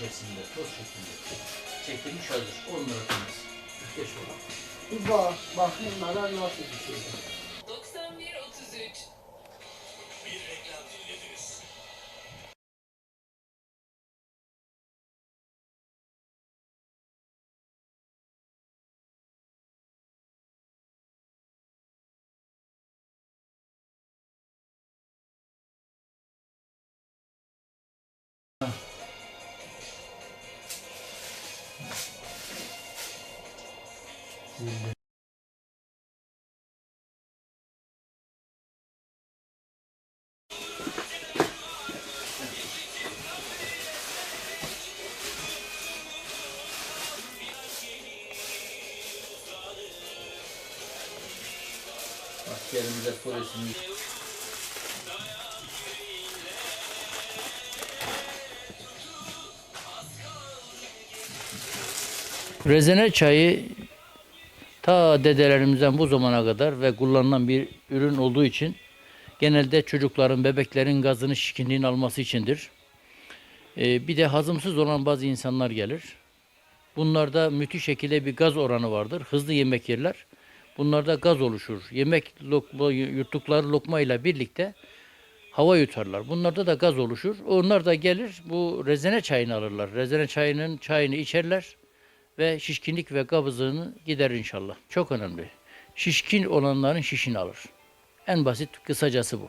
şeklinde, toz şeklinde çekilmiş hazır. Onları atınız. Geç olur. Bir bak, bakayım nasıl bir şey. 91-33 Bir reklam dinlediniz. 91 33 Askerimize polisimiz. Rezene çayı ta dedelerimizden bu zamana kadar ve kullanılan bir ürün olduğu için genelde çocukların, bebeklerin gazını, şişkinliğini alması içindir. Ee, bir de hazımsız olan bazı insanlar gelir. Bunlarda müthiş şekilde bir gaz oranı vardır. Hızlı yemek yerler. Bunlarda gaz oluşur. Yemek lokma, yuttukları lokma ile birlikte hava yutarlar. Bunlarda da gaz oluşur. Onlar da gelir bu rezene çayını alırlar. Rezene çayının çayını içerler ve şişkinlik ve kabızlığını giderir inşallah. Çok önemli. Şişkin olanların şişini alır. En basit kısacası bu.